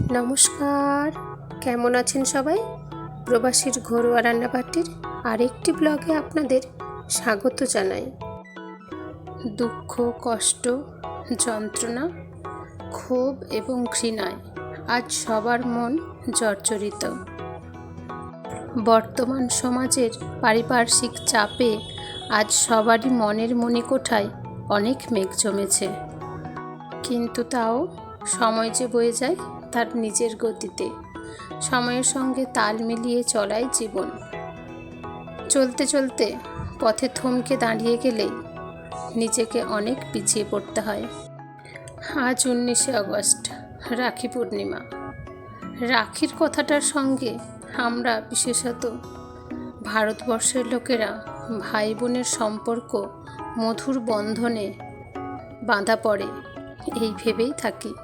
নমস্কার। কেমন আছেন সবাই? প্রবাসীর ঘরোয়া রান্নাবাটির আরেকটি ব্লগে আপনাদের স্বাগত জানাই। দুঃখ, কষ্ট, যন্ত্রণা, ক্ষোভ এবং ঘৃণায় আজ সবার মন জর্জরিত। বর্তমান সমাজের পারিপার্শ্বিক চাপে আজ সবারই মনের মণিকোঠায় অনেক মেঘ জমেছে। কিন্তু তাও সময় যে বয়ে যায় তার নিজের গতিতে। সময়ের সঙ্গে তাল মিলিয়ে চলাই জীবন। চলতে চলতে পথে থমকে দাঁড়িয়ে গেলেই নিজেকে অনেক পিছিয়ে পড়তে হয়। আজ উনিশে আগস্ট, রাখি পূর্ণিমা। রাখির কথাটার সঙ্গে আমরা বিশেষত ভারতবর্ষের লোকেরা ভাই বোনের সম্পর্ক মধুর বন্ধনে বাঁধা পড়ে, এই ভেবেই থাকি।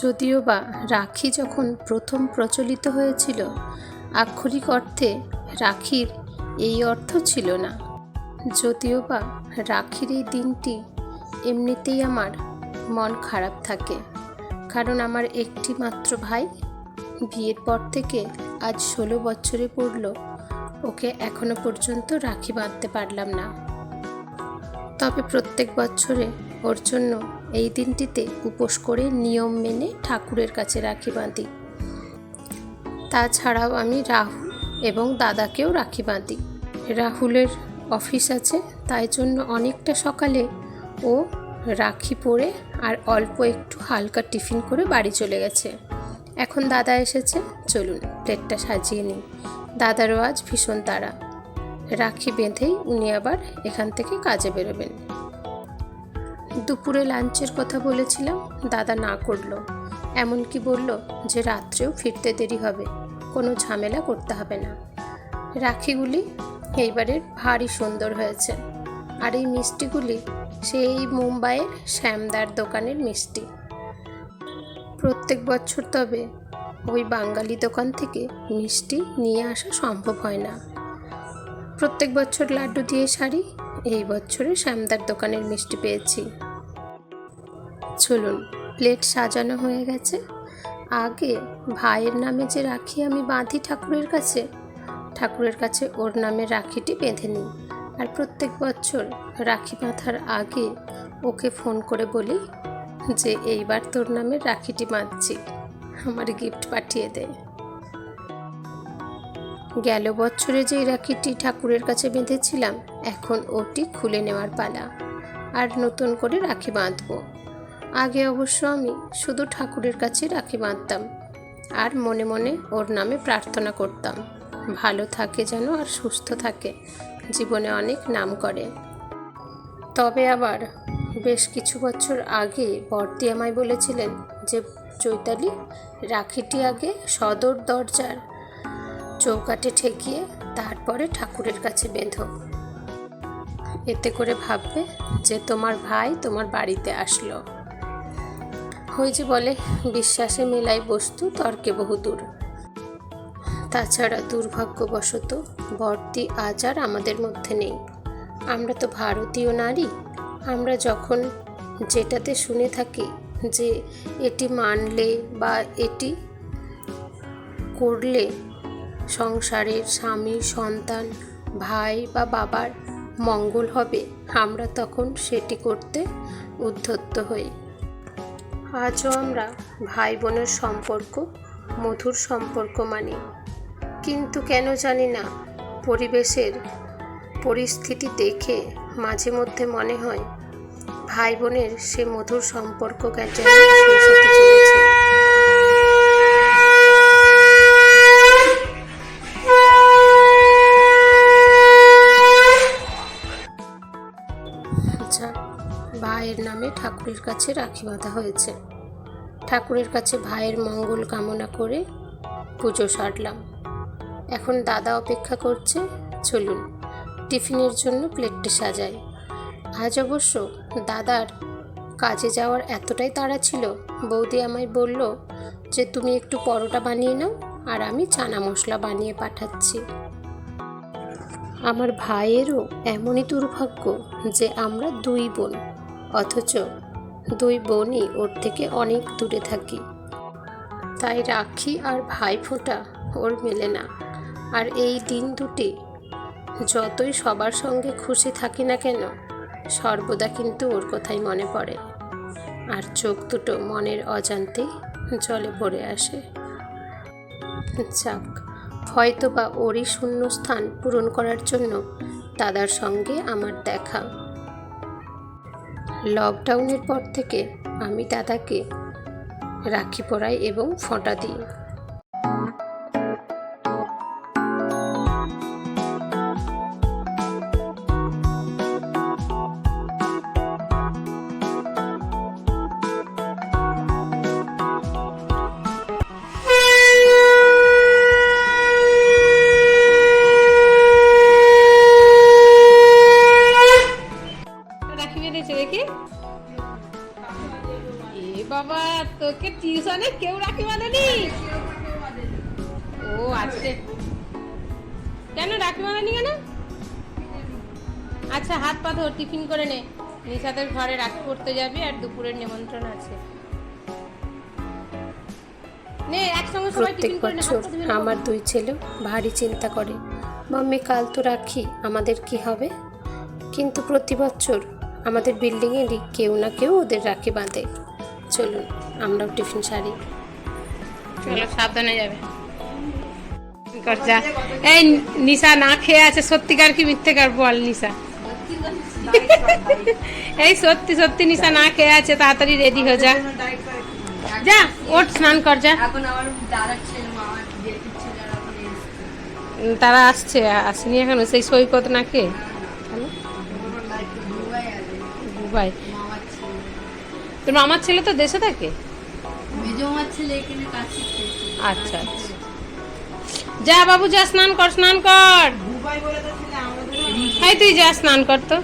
যদিও বা রাখি যখন প্রথম প্রচলিত হয়েছিল, আক্ষরিক অর্থে রাখির এই অর্থ ছিল না। যদিও বা রাখির এই দিনটি এমনিতেই আমার মন খারাপ থাকে, কারণ আমার একটি মাত্র ভাই বিয়ের পর থেকে আজ ষোলো বছরে পড়ল, ওকে এখনও পর্যন্ত রাখি বাঁধতে পারলাম না। তবে প্রত্যেক বছরে ওর জন্য এই দিনটিতে উপোস করে নিয়ম মেনে ঠাকুরের কাছে রাখি বাঁধি। তাছাড়াও আমি রাহুল এবং দাদাকেও রাখি বাঁধি। রাহুলের অফিস আছে, তাই জন্য অনেকটা সকালে ও রাখি পরে আর অল্প একটু হালকা টিফিন করে বাড়ি চলে গেছে। এখন দাদা এসেছে, চলুন প্লেটটা সাজিয়ে নিই। দাদারও আজ ভীষণ তাড়া। রাখি বেঁধেই উনি আবার এখান থেকে কাজে বেরোবেন। দুপুরে লাঞ্চের কথা বলেছিলাম, দাদা না করল। এমনকি বলল যে রাত্রেও ফিরতে দেরি হবে, কোনো ঝামেলা করতে হবে না। রাখিগুলি এইবারের ভারী সুন্দর হয়েছে। আর এই মিষ্টিগুলি সেই মুম্বাইয়ের শ্যামদার দোকানের মিষ্টি। প্রত্যেক বছর তবে ওই বাঙালি দোকান থেকে মিষ্টি নিয়ে আসা সম্ভব হয় না। প্রত্যেক বছর লাড্ডু দিয়ে সারি এই বছরে শ্যামদার দোকানের মিষ্টি পেয়েছি। চলুন, প্লেট সাজানো হয়ে গেছে। আগে ভাইয়ের নামে যে রাখি আমি বাঁধি ঠাকুরের কাছে ঠাকুরের কাছে ওর নামে রাখিটি বেঁধে নিই। আর প্রত্যেক বছর রাখি বাঁধার আগে ওকে ফোন করে বলি যে এইবার তোর নামে রাখিটি বাঁধছি, আমার গিফট পাঠিয়ে দে। গেল বছরে যে রাখিটি ঠাকুরের কাছে বেঁধেছিলাম, এখন ওটি খুলে নেওয়ার পালা। আর নতুন করে রাখি বাঁধবো। আগে অবশ্য আমি শুধু ঠাকুরের কাছে রাখি বাঁধতাম, আর মনে মনে ওর নামে প্রার্থনা করতাম। ভালো থাকে যেন আর সুস্থ থাকে, জীবনে অনেক নাম করে। তবে আবার বেশ কিছু বছর আগে বর্দি আমায় বলেছিলেন যে, চৈতালি, রাখিটি আগে সদর দরজার চৌকাটে ঠেকিয়ে তারপরে ঠাকুরের কাছে বেঁধো। এতে করে ভাববে যে তোমার ভাই তোমার বাড়িতে আসলো। ওই যে বলে, বিশ্বাসে মেলাই বস্তু তর্কে বহুদূর তাছাড়া দুর্ভাগ্যবশত বর্তি আজ আর আমাদের মধ্যে নেই। আমরা তো ভারতীয় নারী। আমরা যখন যেটাতে শুনে থাকি যে এটি মানলে বা এটি করলে সংসারের স্বামী, সন্তান, ভাই বা বাবার মঙ্গল হবে, আমরা তখন সেটি করতে উদ্ধত্ত হই। আজও আমরা ভাই বোনের সম্পর্ক, মধুর সম্পর্ক মানি। কিন্তু কেন জানি না, পরিবেশের পরিস্থিতি দেখে মাঝে মধ্যে মনে হয় ভাই বোনের সে মধুর সম্পর্ক যেন কাছে রাখি বাঁধা হয়েছে। ঠাকুরের কাছে ভাইয়ের মঙ্গল কামনা করে পুজো সারলাম। এখন দাদা অপেক্ষা করছে, চলুন, টিফিনের জন্য প্লেটটি সাজাই। আজ অবশ্য দাদার কাজে যাওয়ার এতটাই তাড়া ছিল, বৌদি আমায় বলল যে তুমি একটু পরোটা বানিয়ে নাও আর আমি চানা মশলা বানিয়ে পাঠাচ্ছি। আমার ভাইয়েরও এমনই দুর্ভাগ্য যে আমরা দুই বোন, অথচ দুই বোনই ওর থেকে অনেক দূরে থাকি। তাই রাখি আর ভাই ফোঁটা ওর মেলে না। আর এই দিন দুটি যতই সবার সঙ্গে খুশি থাকি না কেন, সর্বদা কিন্তু ওর কথাই মনে পড়ে। আর চোখ দুটো মনের অজান্তেই জলে ভরে আসে। যাক হয়তো বা ওরই শূন্যস্থান পূরণ করার জন্য দাদার সঙ্গে আমার দেখা লকডাউনের পর থেকে আমি দাদাকে রাখি পরাই এবং ফোঁটা দিই। কেন রাখি বাঁধেনি কেন? আচ্ছা হাত পা ধর টিফিন করে নে। নিশাদের ঘরে রাখি পড়তে যাবি আর দুপুরের নিমন্ত্রণ আছে। প্রত্যেক বছর আমার দুই ছেলে ভারী চিন্তা করে মাম্মি কাল তো রাখি আমাদের কি হবে? কিন্তু প্রতি বছর আমাদের বিল্ডিংয়েরই কেউ না কেউ ওদের রাখি বাঁধে। চলুন আমরাও টিফিন সারি। চলো সাবধানে যাবে। যা এই নিশা না খেয়ে আছে সত্যিকার কি মিথ্যেকার বল নিশা? এই সত্যি সত্যি নিশা না খেয়ে আছে তাড়াতাড়ি রেডি হয়ে যা। যা ওঠ স্নান কর যা। তারা আসছে আসেনি এখনও সেই সৈকত না দুবাই। ছেলে তোর মামার ছেলে তো দেশে থাকে? মেজো মামার ছেলে এখানে কাজ শিখতে আচ্ছা আচ্ছা। যা বাবু, যা, স্নান কর স্নান কর। তুই যা, স্নান কর তো।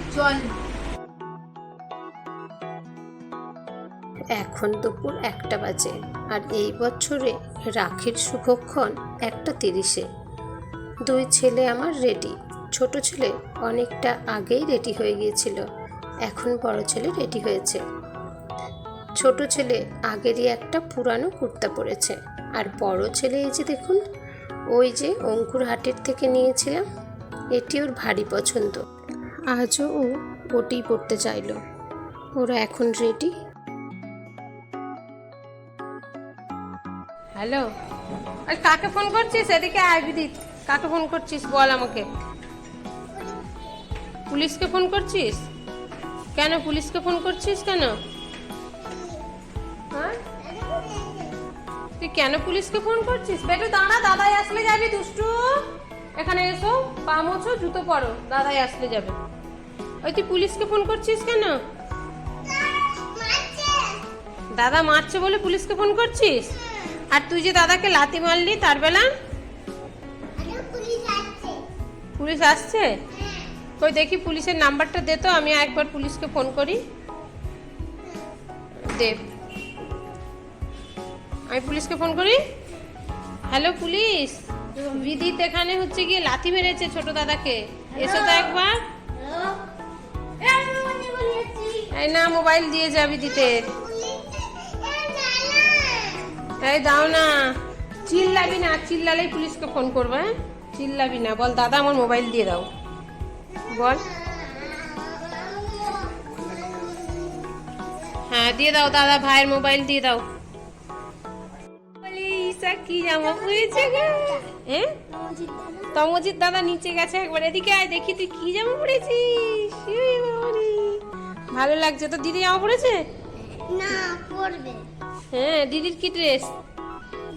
এখন দুপুর একটা বাজে, আর এই বছরে রাখির শুভক্ষণ একটা তিরিশে। দুই ছেলে আমার রেডি ছোট ছেলে অনেকটা আগেই রেডি হয়ে গিয়েছিল, এখন বড় ছেলে রেডি হয়েছে। ছোট ছেলে আগেরই একটা পুরানো কুর্তা পরেছে, আর বড় ছেলে এই যে দেখুন ওই যে অঙ্কুর হাটের থেকে নিয়েছিলাম, এটি ওর ভারী পছন্দ। আজও ও ওটি পড়তে চাইলো। ওরা এখন রেডি হ্যালো আর কাকে ফোন করছিস? এদিকে আয় বিদিত। কাকে ফোন করছিস বল আমাকে। পুলিশকে ফোন করছিস? কেন পুলিশকে ফোন করছিস কেন? তুই কেন পুলিশকে ফোন করছিস? বেটু, দাঁড়া, দাদাই আসলে যাবি, দুষ্টু। এখানে এসো, পা মোছো, জুতো পরো, দাদাই আসলে যাবে। ওই তুই পুলিশকে ফোন করছিস কেন? দাদা মারছে বলে পুলিশকে ফোন করছিস? আর তুই যে দাদাকে লাতি মারলি তার বেলা? পুলিশ আসছে? কই দেখি, পুলিশের নাম্বারটা দে তো, আমি একবার পুলিশকে ফোন করি। দে। আমি পুলিশকে ফোন করি। হ্যালো পুলিশ, বিদিত এখানে হচ্ছে গিয়ে লাথি মেরেছে ছোট দাদাকে। এসো তো একবার। এই না, মোবাইল দিয়ে যাবি দিতে এই দাও না। চিল্লাবি না, চিল্লালেই পুলিশকে ফোন করবে হ্যাঁ? চিল্লাবি না, বল দাদা আমার মোবাইল দিয়ে দাও। বল। হ্যাঁ দিয়ে দাও দাদা ভাইয়ের মোবাইল দিয়ে দাও। বলি, কি জামা পরেছে গো? হ্যাঁ তমজিৎ দাদা। নিচে গেছে একবার এদিকে আয় দেখি তুই কি জামা পরেছিস? ভালো লাগছে তো দিদি জামা পরেছে? না পড়বে হ্যাঁ দিদির কি ড্রেস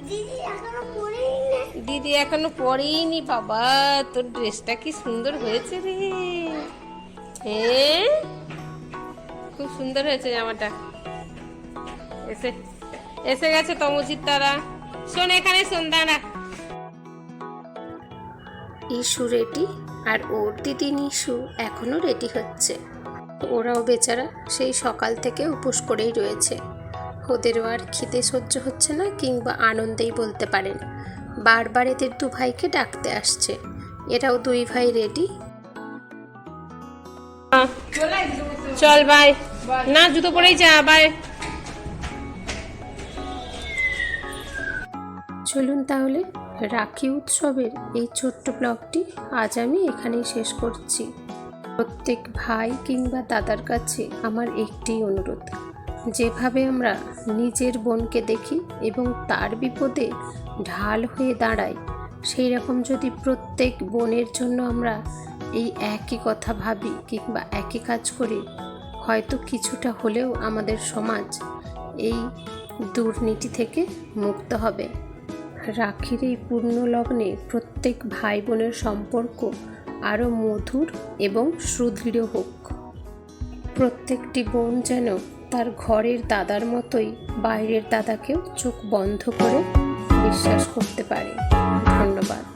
দিদি এখনও পড়েই না। দিদি এখনও পরেইনি বাবা তোর ড্রেসটা কি সুন্দর হয়েছে রে। হ্যাঁ খুব সুন্দর হয়েছে জামাটা। এসে এসে গেছে তমজিৎ তারা শোন এখানে দাঁড়া। ইস্যু রেডি আর ওর দিদি নিশু এখনও রেডি হচ্ছে। ওরাও বেচারা সেই সকাল থেকে উপোস করেই রয়েছে। ওদেরও আর খিদে সহ্য হচ্ছে না কিংবা আনন্দেই বলতে পারেন। বারবার এদের দু ভাইকে ডাকতে আসছে। এরাও দুই ভাই রেডি। চল বাই। না জুতো পরেই যা বাই। চলুন তাহলে রাখি উৎসবের এই ছোট্ট ব্লগটি আজ আমি এখানেই শেষ করছি। প্রত্যেক ভাই কিংবা দাদার কাছে আমার একটি অনুরোধ। যেভাবে আমরা নিজের বোনকে দেখি এবং তার বিপদে ঢাল হয়ে দাঁড়াই, সেই রকম যদি প্রত্যেক বোনের জন্য আমরা এই একই কথা ভাবি কিংবা একই কাজ করি, হয়তো কিছুটা হলেও আমাদের সমাজ এই দুর্নীতি থেকে মুক্ত হবে। রাখির এই পূর্ণ লগ্নে প্রত্যেক ভাই বোনের সম্পর্ক আরও মধুর এবং সুদৃঢ় হোক। প্রত্যেকটি বোন যেন তার ঘরের দাদার মতোই বাইরের দাদাকেও চোখ বন্ধ করে বিশ্বাস করতে পারে। ধন্যবাদ।